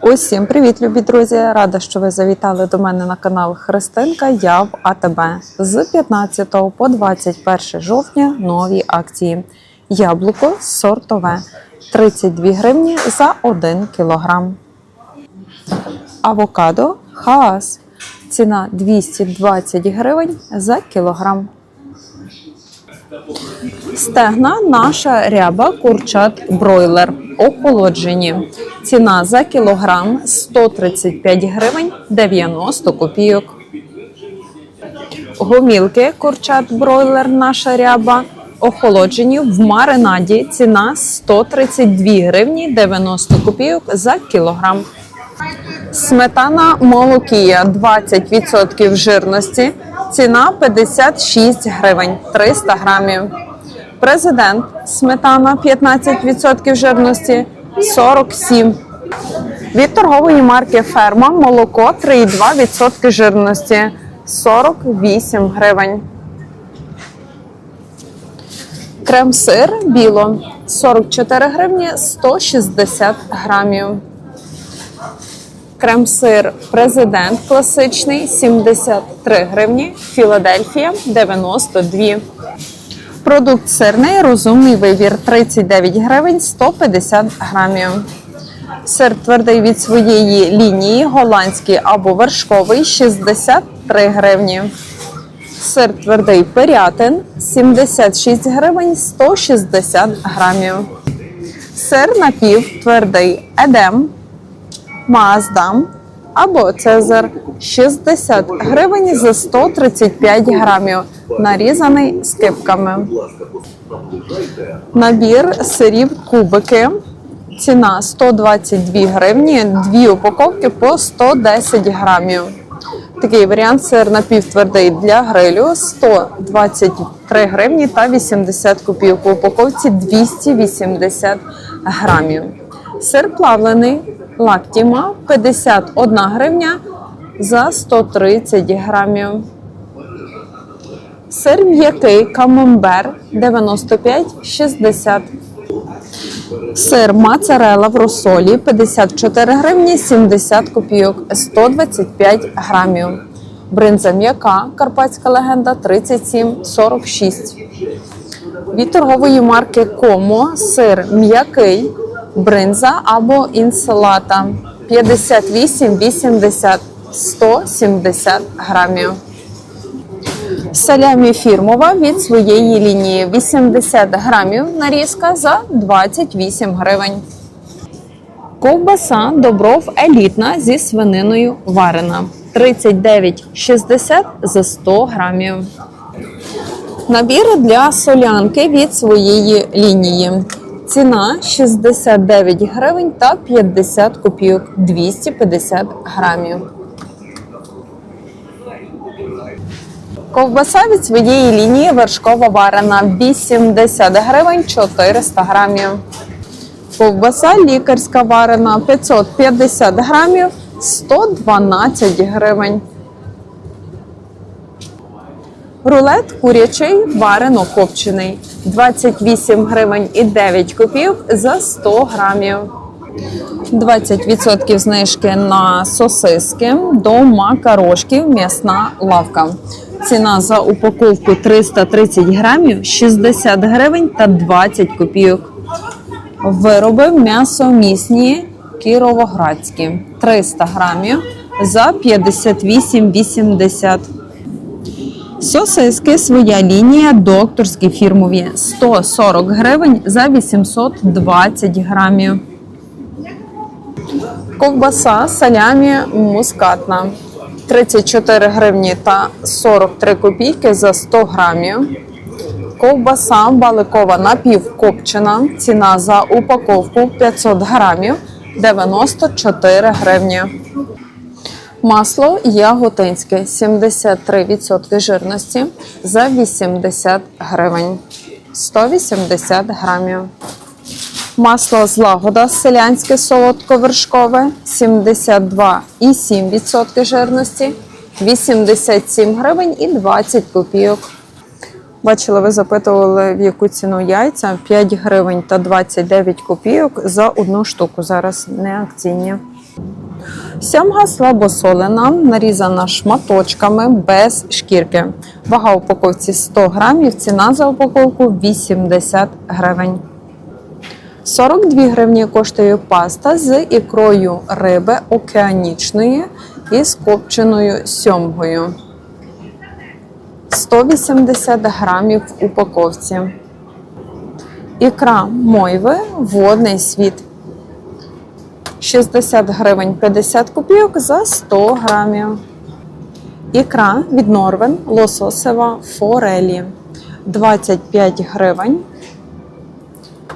Усім привіт, любі друзі! Рада, що ви завітали до мене на канал Христинка. Я в АТБ з 15 по 21 жовтня нові акції. Яблуко сортове 32 гривні за 1 кілограм. Авокадо Хаас. Ціна 220 гривень за кілограм. Стегна наша ряба курчат бройлер охолоджені. Ціна за кілограм 135 гривень 90 копійок. Гомілки курчат бройлер наша ряба охолоджені в маринаді. Ціна 132 гривні 90 копійок за кілограм. Сметана молокія 20% жирності. Ціна 56 гривень 300 грамів. Президент сметана 15% жирності 47. Від торгової марки Ферма молоко 3,2% жирності 48 гривень. Крем-сир біло 44 гривні 160 грамів. Крем-сир президент класичний 73 гривні. Філадельфія 92. Продукт сирний розумний вибір 39 гривень 150 грамів. Сир твердий від своєї лінії, голландський або вершковий 63 гривні. Сир твердий пирятин 76 гривень 160 грамів. Сир напів твердий едем Маздам або Цезар 60 гривень за 135 грамів, нарізаний скипками. Набір сирів кубики. Ціна 122 гривні, дві упаковки по 110 грамів. Такий варіант сир напівтвердий для грилю 123 гривні та 80 копійок. У упаковці 280 грамів. Сир плавлений лактіма 51 гривня за 130 грамів. Сир м'який камембер 95,60. Сир моцарелла в розсолі 54 гривні 70 копійок 125 грамів. Бринза м'яка карпатська легенда 37,46. Від торгової марки Комо сир м'який бринза або інселата 58,80 170 грамів. Салямі фірмова від своєї лінії 80 грамів нарізка за 28 гривень. Ковбаса Добров елітна зі свининою варена 39,60 за 100 грамів. Набір для солянки від своєї лінії. Ціна 69 гривень та 50 копійок 250 грамів. Ковбаса від своєї лінії вершкова варена 80 гривень 400 грамів. Ковбаса лікарська варена 550 грамів 112 гривень. Рулет курячий варено копчений 28 гривень і 9 копійок за 100 грамів. 20% знижки на сосиски до макарошків м'ясна лавка. Ціна за упаковку 330 грамів 60 гривень та 20 копійок. Вироби м'ясомісні кіровоградські 300 грамів за 58,80 Сосиски своя лінія докторські фірмові 140 гривень за 820 грамів. Ковбаса салямі мускатна 34 гривні та 43 копійки за 100 грамів. Ковбаса баликова напівкопчена. Ціна за упаковку 500 грамів 94 гривні. Масло яготинське 73% жирності за 80 гривень 180 грамів. Масло злагода селянське солодковершкове 72,7% жирності 87 гривень і 20 копійок. Бачили, ви запитували, в яку ціну яйця 5 гривень та 29 копійок за одну штуку. Зараз не акційні. Сьомга слабосолена, нарізана шматочками без шкірки. Вага упаковці 100 грамів, ціна за упаковку 80 гривень. 42 гривні коштує паста з ікрою риби океанічної і з копченою сьомгою. 180 грамів в упаковці. Ікра мойви водний світ. 60 гривень 50 копійок за 100 грамів. Ікра від Норвен лососева форелі 25 гривень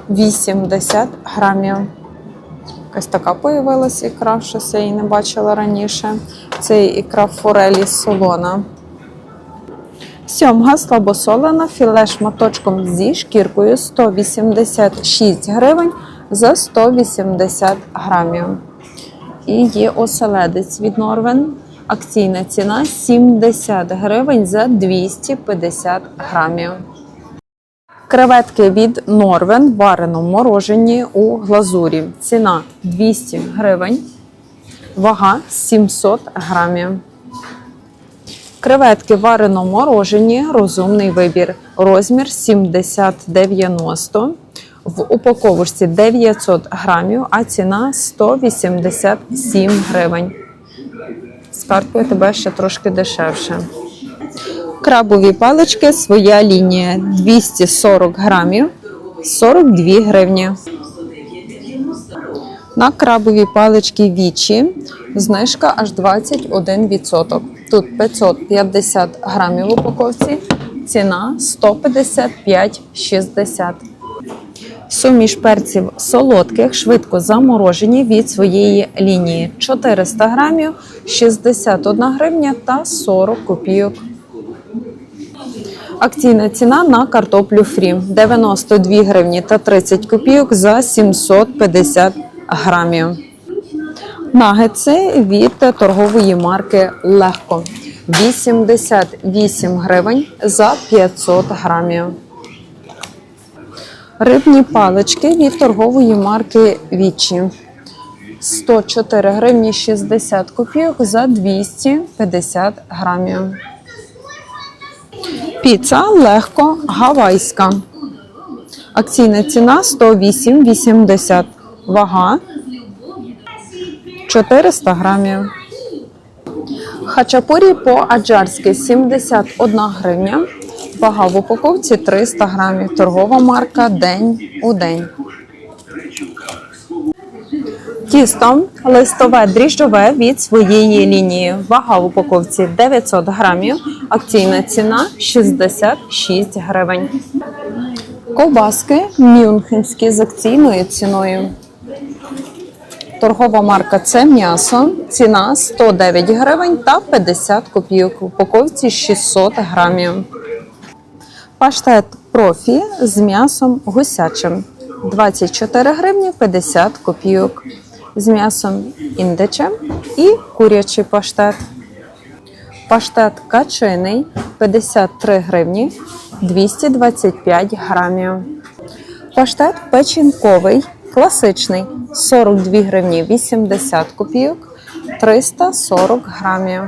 80 грамів. Якась така появилася ікра, щось я її не бачила раніше. Це ікра форелі солона. Сьомга слабосолена філе шматочком зі шкіркою 186 гривень за 180 грамів. І є оселедець від Норвен. Акційна ціна 70 гривень за 250 грамів. Креветки від Норвен варено морожені у глазурі. Ціна 200 гривень, вага 700 грамів. Креветки варено морожені, розумний вибір. Розмір 70-90. В упаковочці 900 грамів, а ціна 187 гривень. З карткою тебе ще трошки дешевше. Крабові палички своя лінія 240 грамів 42 гривні. На крабові палички вічі знижка аж 21%. Тут 550 грамів в упаковці, ціна 155,60. Суміш перців солодких, швидко заморожені від своєї лінії 400 грамів, 61 гривня та 40 копійок. Акційна ціна на картоплю фрі 92 гривні та 30 копійок за 750 грамів. Нагетси від торгової марки Легко 88 гривень за 500 грамів. Рибні палички від торгової марки Вічі 104 гривні 60 копійок за 250 грамів. Піца легко гавайська. Акційна ціна 108,80. Вага 400 грамів. Хачапурі по-аджарськи 71 гривня. Вага в упаковці 300 грамів. Торгова марка День у день. Тісто листове дріжджове від своєї лінії. Вага в упаковці 900 грамів. Акційна ціна 66 гривень. Ковбаски мюнхенські з акційною ціною. Торгова марка це м'ясо. Ціна 109 гривень та 50 копійок. В упаковці 600 грамів. Паштет профі з м'ясом гусячим. 24 гривні 50 копійок. З м'ясом індичем і курячий паштет. Паштет качиний 53 гривні 225 грамів. Паштет печінковий, класичний 42 гривні 80 копійок 340 грамів.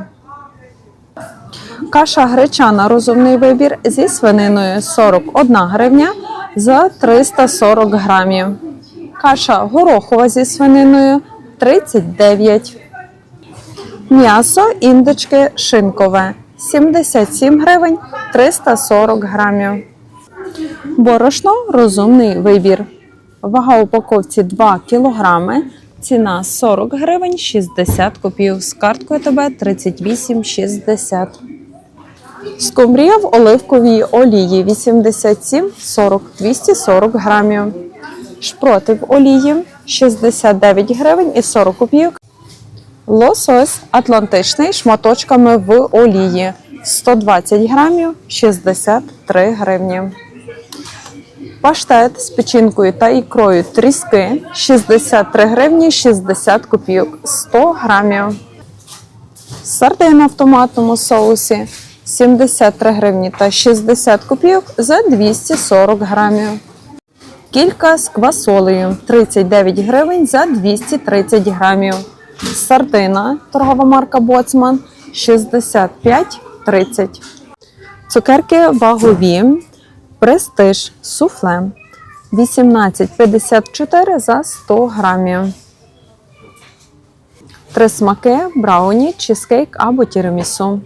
Каша гречана розумний вибір зі свининою 41 гривня за 340 грамів. Каша горохова зі свининою 39. М'ясо індички шинкове 77 гривень 340 грамів. Борошно розумний вибір. Вага упаковці 2 кілограми. Ціна 40 гривень 60 копійок. З карткою ТБ 38,60. Скумбрія в оливковій олії 87 40 240 грамів. Шпроти в олії 69 гривень і 40 копійок. Лосось атлантичний шматочками в олії 120 грамів 63 гривні. Паштет з печінкою та ікрою тріски 63 гривні 60 копійок 100 грамів. Сардина в томатному соусі 73 гривні та 60 копійок за 240 грамів. Кілька з квасолею 39 гривень за 230 грамів. Сардина, торгова марка Боцман 65,30. Цукерки вагові. Престиж суфле 18,54 за 100 грамів. Три смаки брауні, чизкейк або тірамісу.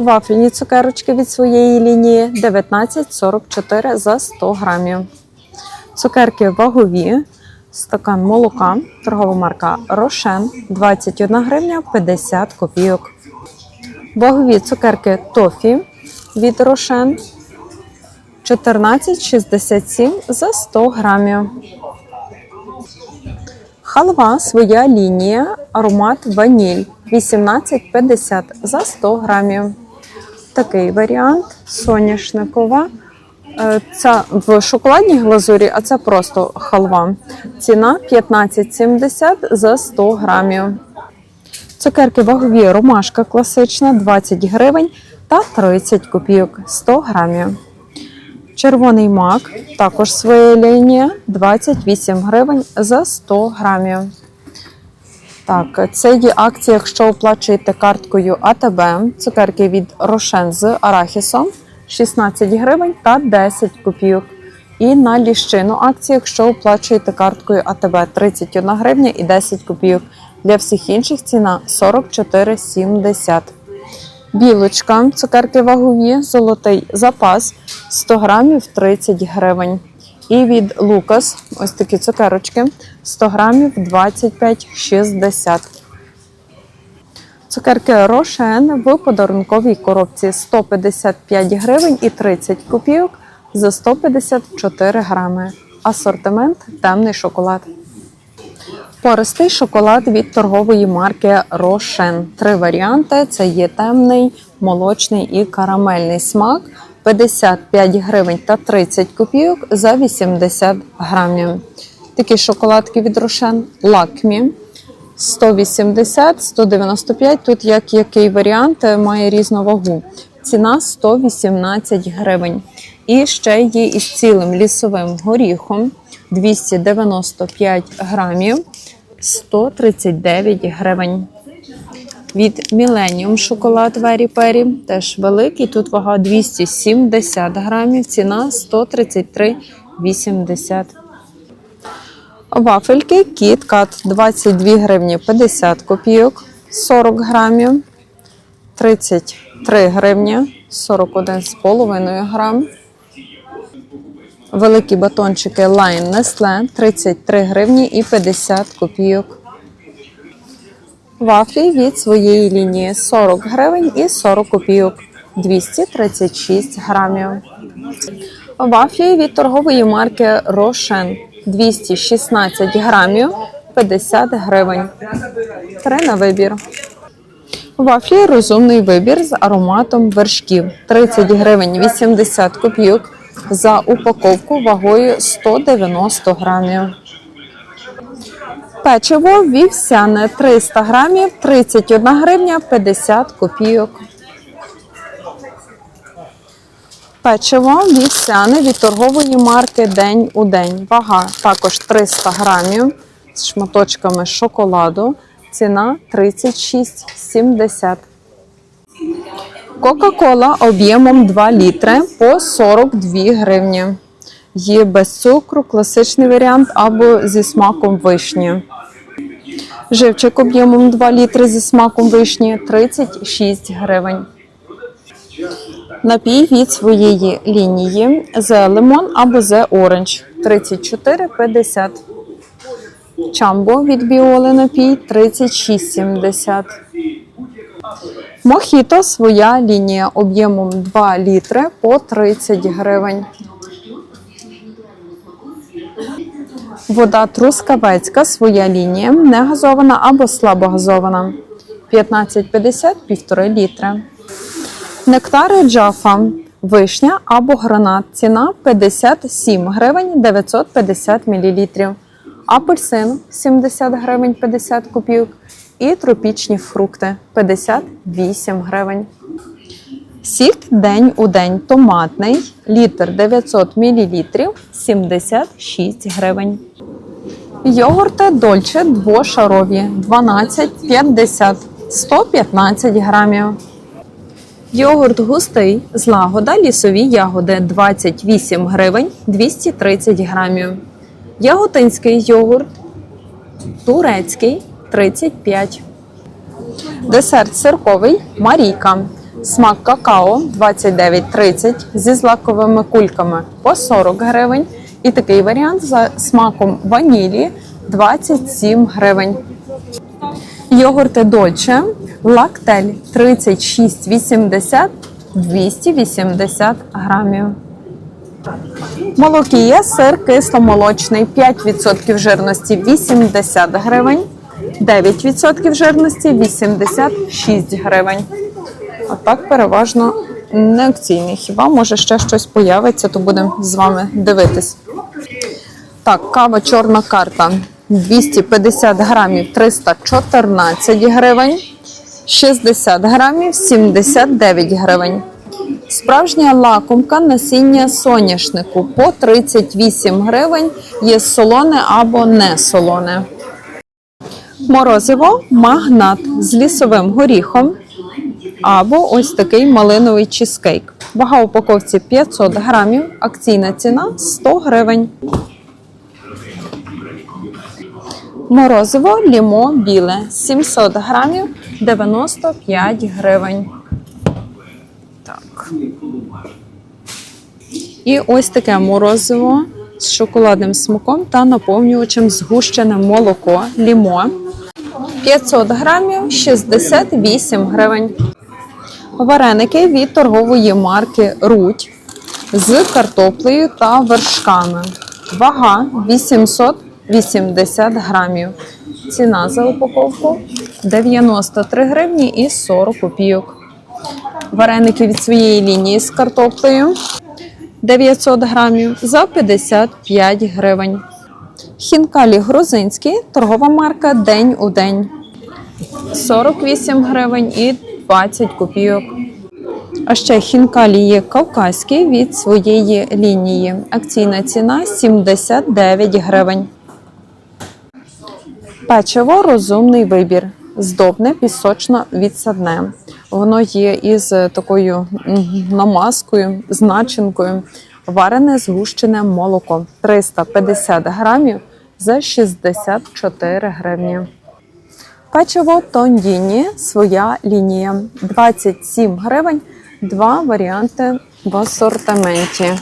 Вафельні цукерочки від своєї лінії 19,44 за 100 грамів. Цукерки вагові, стакан молока, торгова марка Рошен 21 гривня 50 копійок. Вагові цукерки Тофі від Рошен 14,67 за 100 грамів. Халва своя лінія, аромат ваніль 18,50 за 100 грамів. Такий варіант соняшникова. Це в шоколадній глазурі, а це просто халва. Ціна 15,70 за 100 грамів. Цукерки вагові ромашка класична 20 гривень та 30 копійок 100 грамів. Червоний мак, також своя лінія 28 гривень за 100 грамів. Так, це є акція, якщо оплачуєте карткою АТБ, цукерки від Рошен з арахісом 16 гривень та 10 копійок. І на ліщину акція, якщо оплачуєте карткою АТБ 31 гривня і 10 копійок. Для всіх інших ціна 44,70. Білочка, цукерки вагові, золотий запас 100 грамів 30 гривень. І від Лукас, ось такі цукерочки 100 грамів 25,60. Цукерки Рошен в подарунковій коробці 155 гривень і 30 копійок за 154 грами. Асортимент темний шоколад. Пористий шоколад від торгової марки Рошен. Три варіанти: це є темний, молочний і карамельний смак. 55 гривень та 30 копійок за 80 грамів. Такі шоколадки від Рошен Лакмі 180, 195. Тут як який варіант е, має різну вагу. Ціна 118 гривень. І ще є із цілим лісовим горіхом 295 грамів 139 гривень. Від Millennium шоколад Very Perry теж великий. Тут вага 270 грамів, ціна 133,80. Вафельки KitKat 22 гривні 50 копійок, 40 грамів, 33 гривні, 41,5 грам. Великі батончики Line Nestle 33 гривні і 50 копійок. Вафлі від своєї лінії 40 гривень і 40 копійок 236 грамів. Вафлі від торгової марки Рошен 216 грамів 50 гривень. Три на вибір. Вафлі розумний вибір з ароматом вершків 30 гривень 80 копійок за упаковку вагою 190 грамів. Печиво вівсяне 300 грамів 31 гривня 50 копійок. Печиво вівсяне від торгової марки День у день. Вага також 300 грамів з шматочками шоколаду. Ціна 36,70. Кока-кола об'ємом 2 літри по 42 гривні. Є без цукру, класичний варіант або зі смаком вишні. Живчик об'ємом 2 літри зі смаком вишні 36 гривень. Напій від своєї лінії The Lemon або The Orange 34,50. Чамбо від Біоли напій 36,70. Мохіто своя лінія об'ємом 2 літри по 30 гривень. Вода трускавецька, своя лінія, не газована або слабогазована. 15,50 1,5 літри. Нектари джафа, вишня або гранат. Ціна 57 гривень 950 мл. Апельсин 70 гривень 50 копійок. І тропічні фрукти 58 гривень. Сік день у день томатний, літр 900 мл 76 гривень. Йогурти Дольче двошарові 12,50 115 грамів. Йогурт густий злагода лісові ягоди 28 гривень 230 грамів. Яготинський йогурт турецький 35. Десерт сирковий Марійка. Смак какао 29,30 зі злаковими кульками по 40 гривень. І такий варіант за смаком ванілі 27 гривень. Йогурти Дольче Лактель 36,80 280 грамів. Молокія сир кисломолочний 5% жирності 80 гривень, 9% жирності 86 гривень. А так переважно не акційний. Хіба може ще щось появиться, то будемо з вами дивитись. Так, кава чорна карта 250 грамів 314 гривень, 60 грамів 79 гривень. Справжня лакомка насіння соняшнику по 38 гривень є солоне або не солоне. Морозиво магнат з лісовим горіхом або ось такий малиновий чизкейк. Вага упаковці 500 грамів, акційна ціна 100 гривень. Морозиво лімо біле 700 грамів 95 гривень. Так. І ось таке морозиво з шоколадним смаком та наповнювачем згущене молоко лімо 500 грамів 68 гривень. Вареники від торгової марки Руть з картоплею та вершками. Вага 880 грамів. Ціна за упаковку 93 гривні і 40 копійок. Вареники від своєї лінії з картоплею 900 грамів за 55 гривень. Хінкалі грузинські, торгова марка День у день 48 гривень і 20 копійок. А ще хінкалі є кавказькі від своєї лінії. Акційна ціна 79 гривень. Печиво розумний вибір. Здобне пісочно відсадне. Воно є із такою намазкою, з начинкою. Варене згущене молоко 350 грамів за 64 гривні. Печиво Тондіні, своя лінія 27 гривень, два варіанти в асортименті.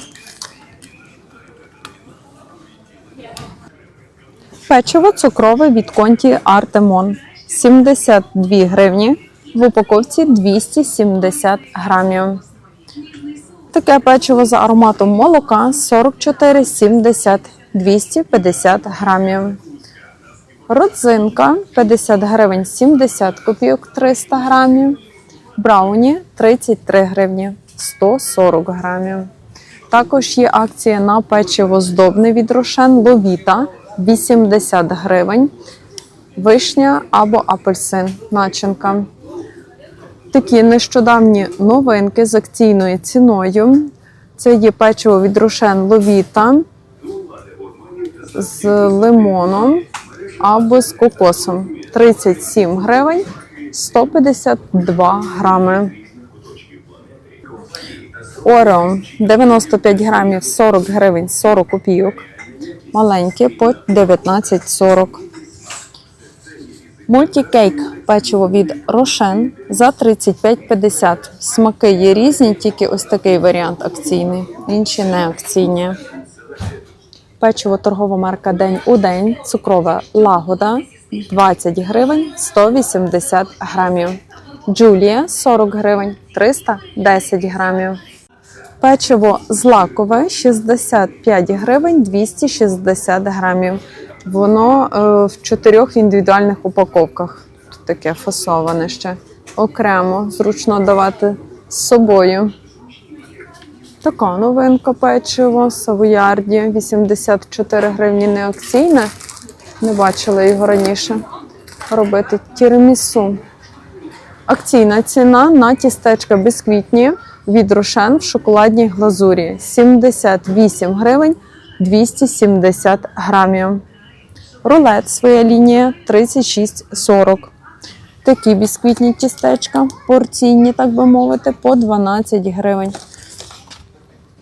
Печиво цукрове від конті Артемон 72 гривні, в упаковці 270 грамів. Таке печиво за ароматом молока 44,70 250 грамів. Родзинка 50 гривень 70 копійок 300 грамів. Брауні 33 гривні 140 грамів. Також є акція на печиво здобне від Рошен Ловіта 80 гривень. Вишня або апельсин начинка. Такі нещодавні новинки з акційною ціною. Це є печиво від Рошен Ловіта з лимоном або з кокосом. 37 гривень 152 грами. Орео 95 грамів 40 гривень 40 копійок. Маленьке по 19,40. Мультікейк печиво від Рошен за 35,50. Смаки є різні, тільки ось такий варіант акційний. Інші не акційні. Печиво торгова марка День у день. Цукрова лагода 20 гривень 180 грамів. Джулія 40 гривень 310 грамів. Печиво злакове 65 гривень 260 грамів. Воно е, в чотирьох індивідуальних упаковках. Тут таке фасоване ще. Окремо, зручно давати з собою. Така новинка печиво Савоярді 84 гривні не акційне. Не бачила його раніше. Робити тірамісу. Акційна ціна на тістечка бісквітні від Рошен в шоколадній глазурі 78 гривень 270 грамів. Рулет своя лінія 36,40. Такі бісквітні тістечка, порційні, так би мовити, по 12 гривень.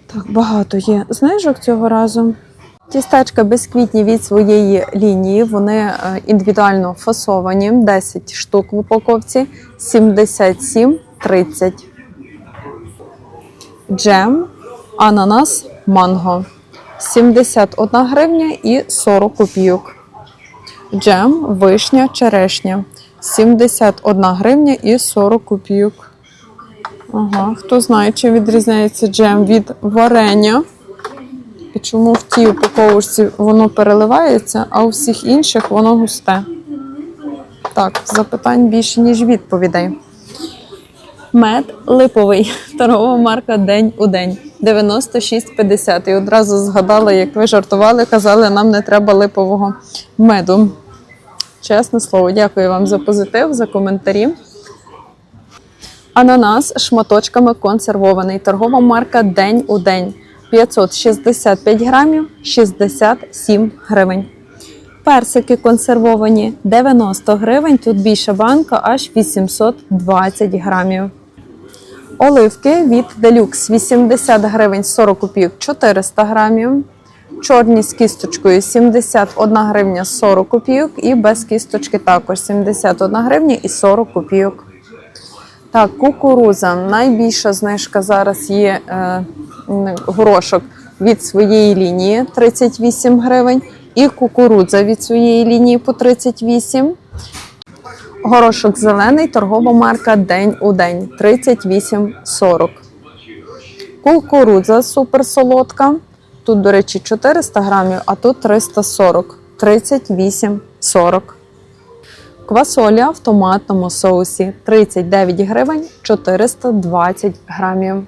Так, багато є знижок цього разу. Тістечка бісквітні від своєї лінії, вони е, індивідуально фасовані, 10 штук в упаковці, 77,30. Джем, ананас, манго. 71 гривня і 40 копійок. Джем, вишня, черешня. 71 гривня і 40 копійок. Ага, хто знає, чим відрізняється джем від варення. І чому в тій упаковочці воно переливається, а у всіх інших воно густе. Так, запитань більше, ніж відповідей. Мед липовий. Торгова марка День у день. 96,50. І одразу згадала, як ви жартували, казали, нам не треба липового меду. Чесне слово, дякую вам за позитив, за коментарі. Ананас шматочками консервований. Торгова марка День у день. 565 грамів 67 гривень. Персики консервовані 90 гривень. Тут більша банка аж 820 грамів. Оливки від Deluxe 80 гривень 40 копійок 400 грамів. Чорні з кісточкою 71 гривня 40 копійок і без кісточки також 71 гривня і 40 копійок. Так, кукуруза. Найбільша знижка зараз є е, горошок від своєї лінії 38 гривень. І кукурудза від своєї лінії по 38. Горошок зелений, торгова марка День у день 38,40. Кукурудза суперсолодка. Тут, до речі, 400 грамів, а тут 340, 38,40. Квасоля в томатному соусі 39 гривень 420 грамів.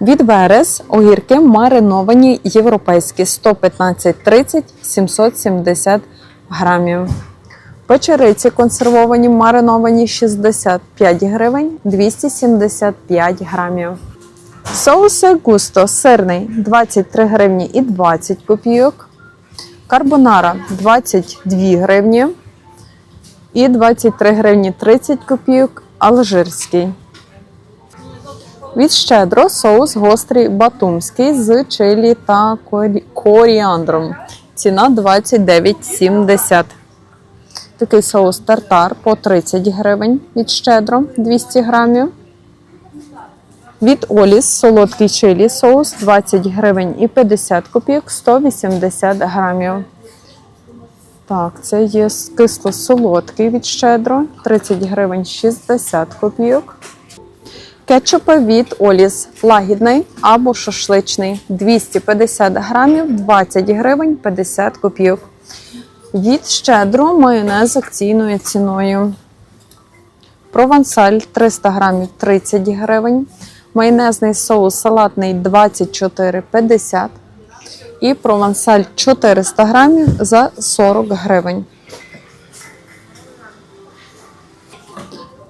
Від Верес огірки мариновані європейські 115-30 770 грамів. Печериці консервовані мариновані 65 гривень 275 грамів. Соуси густо сирний 23 гривні і 20 копійок. Карбонара 22 гривні і 23 гривні 30 копійок алжирський. Від щедро соус гострий батумський з чилі та корі- коріандром. Ціна 29,70. Такий соус тартар по 30 гривень від щедро 200 грамів. Від Оліс солодкий чилі соус 20 гривень і 50 копійок 180 грамів. Так, це є кисло-солодкий від щедро 30 гривень 60 копійок. Кетчупи від Оліс лагідний або шашличний 250 грамів 20 гривень 50 копійок. Від щедро майонез акційною ціною. Провансаль 300 грамів 30 гривень. Майонезний соус салатний 24,50 і провансаль 400 грамів за 40 гривень.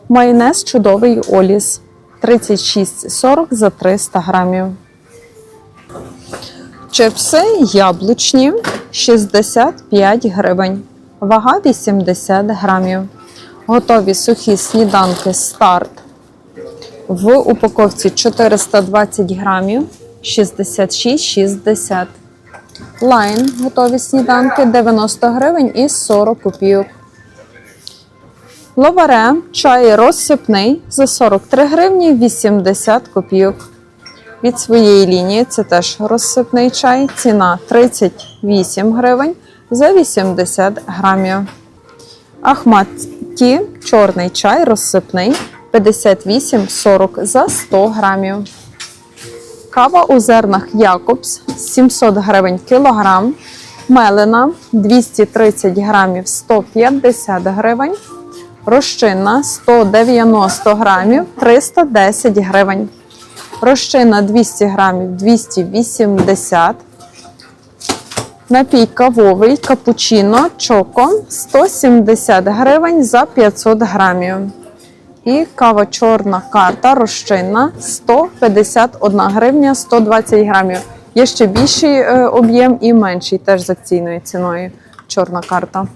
Майонез чудовий Оліс 36,40 за 300 грамів. Чипси яблучні 65 гривень. Вага 80 грамів. Готові сухі сніданки старт. В упаковці 420 грамів 66,60. Лайн готові сніданки 90 гривень і 40 копійок. Ловаре чай розсипний за 43 гривні 80 копійок. Від своєї лінії це теж розсипний чай. Ціна 38 гривень за 80 грамів. Ахматі чорний чай розсипний 58,40 за 100 грамів. Кава у зернах Якобс 700 гривень кілограм. Мелена 230 грамів 150 гривень. Розчинна 190 грамів 310 гривень. Розчинна 200 грамів 280. Напій кавовий капучино чоко 170 гривень за 500 грамів. І кава чорна карта розчинна 151 гривня 120 грамів. Є ще більший е, об'єм і менший, теж з акційною ціною. чорна карта.